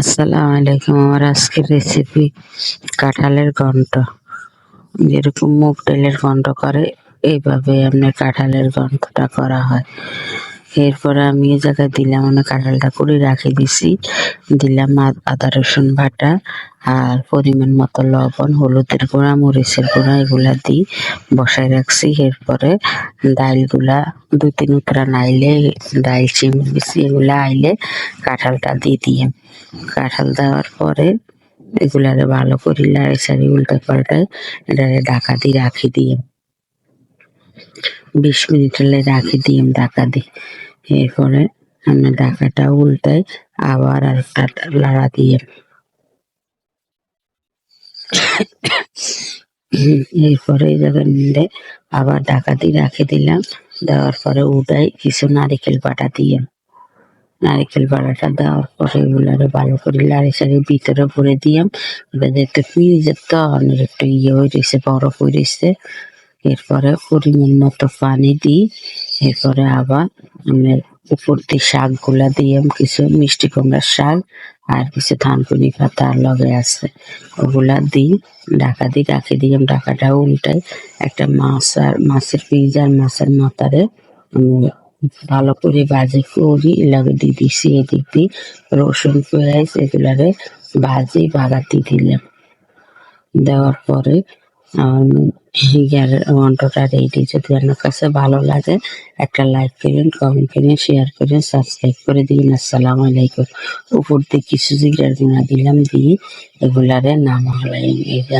আসসালামু আলাইকুম। আমার আজকের রেসিপি কাঁঠালের ঘন্ট। যেরকম মুগ ডালের ঘন্ট করে, এইভাবে আপনার কাঁঠালের ঘন্টটা করা হয়। এরপরে আমি এই জায়গায় দিলাম, আমি কাঁঠালটা করে রাখি দিছি। দিলাম আদা, রসুন বাটা আর পরিমাণ মতো লবণ, হলুদের গুঁড়া, মরিচের গুঁড়া, এগুলা দিই, বসায় রাখছি। এরপরে ডাইলগুলা দু তিন উতরা নাইলে ডাইল চিনি দিছি, এগুলা আইলে কাঁঠালটা দিয়ে দিয়ে কাঁঠাল দেওয়ার পরে এগুলারে ভালো করি লাড়ি সাড়ি উল্টে পাল্টায় এটারে ঢাকা দিয়ে রাখি দিয়ে বিশ মিনিট হলে রাখি দিয়ে ঢাকা দিই। এরপরে আমি ঢাকাটা উল্টাই আবার আরেকটা লাড়া দিয়ে। এরপরে নিলে আবার ঢাকা দিয়ে রাখে দিলাম, দেওয়ার পরে উঠাই কিছু নারিকেল বাটা দিয়ে। নারিকেল বাটাটা দেওয়ার পরে এগুলারে ভালো করে লাড়ি সারি ভিতরে ভরে দিয়াম এটা যাতে ফ্রিজের অনেক একটু ইয়ে হয়ে রয়েছে, বরফ হয়ে এরপরে পরিমাণ মতো পানি দিই, এরপরে আবার উপর দিয়ে শাকগুলা দিয়ে কিছু মিষ্টি কুমড়ার শাক আর কিছু থানকুনি পাতা লগে আছে। ওগুলা দিই, ঢাকা দিয়ে রাখি দিয়ে ঢাকাটা উল্টাই একটা মাছ আর মাছের পিস আর মাছের মাথারে ভালো করে ভাজি করি লাগে দিয়ে দিছি এদিক দিয়ে রসুন পেঁয়াজ, এগুলারে ভাজি, বাগাতি দিলাম। দেওয়ার পরে আমি অন্তটা রেডি যদি আপনার কাছে ভালো লাগে, একটা লাইক করেন কমেন্ট করেন শেয়ার করেন সাবস্ক্রাইব করে দিন আসসালামু আলাইকুম। উপর দিয়ে কিছু জিগার দিলাম দিয়ে এগুলারে নাম হলাই এই যে